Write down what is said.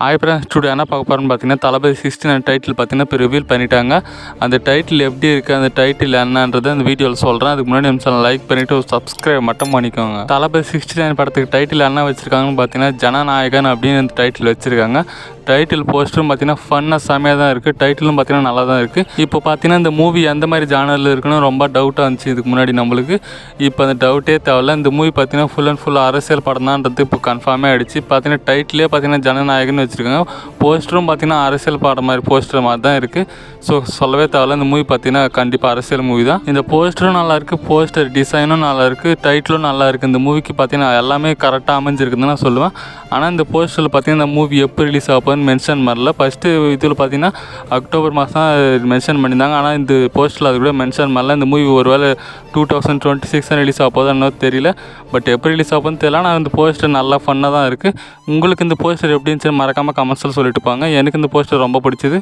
Hi studio என்ன பார்க்க போகிறோம்னு பார்த்தீங்கன்னா தளபதி சிக்ஸ்டி நைன் டைட்டில் பார்த்தீங்கன்னா இப்போ ரிவீல் பண்ணிட்டாங்க. அந்த டைட்டில் எப்படி இருக்குது அந்த டைட்டில் என்னன்றது அந்த வீடியோவில் சொல்கிறேன் அதுக்கு முன்னாடி நிமிஷம் லைக் பண்ணிவிட்டு ஒரு சப்ஸ்கிரைப் மட்டும் பண்ணிக்கோங்க. தளபதி சிக்ஸ்டி நைன் படத்துக்கு டைட்டில் என்ன வச்சுருக்காங்கன்னு பார்த்தீங்கன்னா ஜனநாயகன் அப்படின்னு அந்த டைட்டில் வச்சுருக்காங்க. டைட்டில் போஸ்டரும் பார்த்தீங்கன்னா ஃபன்னாக செமையாக தான் இருக்குது டைட்டிலும் பார்த்தீங்கன்னா நல்லா தான் இருக்குது இப்போ பார்த்தீங்கன்னா இந்த மூவி எந்த மாதிரி ஜானரில் இருக்குன்னு ரொம்ப டவுட்டாக இருந்துச்சு இதுக்கு முன்னாடி நம்மளுக்கு. இப்போ அந்த டவுட்டே தேவையில்ல. இந்த மூவி பார்த்தீங்கன்னா ஃபுல் அண்ட் ஃபுல் அரசியல் படம் தான்றது இப்போ கன்ஃபார்மே ஆகிடுச்சு பார்த்தீங்கன்னா டைட்டிலே பார்த்தீங்கன்னா ஜனநாயகன் வச்சுருக்காங்க. போஸ்டரும் பார்த்தீங்கன்னா அரசியல் படம் மாதிரி போஸ்டர் மாதிரி தான் இருக்குது ஸோ சொல்லவே தேவையில்ல. இந்த மூவி பார்த்தீங்கன்னா கண்டிப்பாக அரசியல் மூவி தான். இந்த போஸ்டரும் நல்லா இருக்குது போஸ்டர் டிசைனும் நல்லா இருக்குது டைட்டிலும் நல்லா இருக்குது இந்த மூவிக்கு பார்த்தீங்கன்னா எல்லாமே கரெக்டாக அமைஞ்சிருக்குதுன்னு நான் சொல்லுவேன். ஆனால் இந்த போஸ்டரில் பார்த்தீங்கன்னா இந்த மூவி எப்போ ரிலீஸ் ஆகும் ஆகுதுன்னு மென்ஷன் பண்ணல ஃபஸ்ட்டு இதில் பார்த்தீங்கன்னா அக்டோபர் மாதம் தான் மென்ஷன் பண்ணியிருந்தாங்க. ஆனால் இந்த போஸ்டரில் அது கூட மென்ஷன் பண்ணல இந்த மூவி ஒரு வேளை two thousand twenty six release ஆக போதா தெரியல. பட் எப்போ ரிலீஸ் ஆகும்னு தெரியல. ஆனால் இந்த போஸ்டர் நல்லா ஃபன்னாக தான் இருக்குது உங்களுக்கு இந்த போஸ்டர் எப்படி சொல்லி மறக்காமல் கமெண்ட்ஸில் சொல்லிட்டு எனக்கு இந்த போஸ்டர் ரொம்ப பிடிச்சது.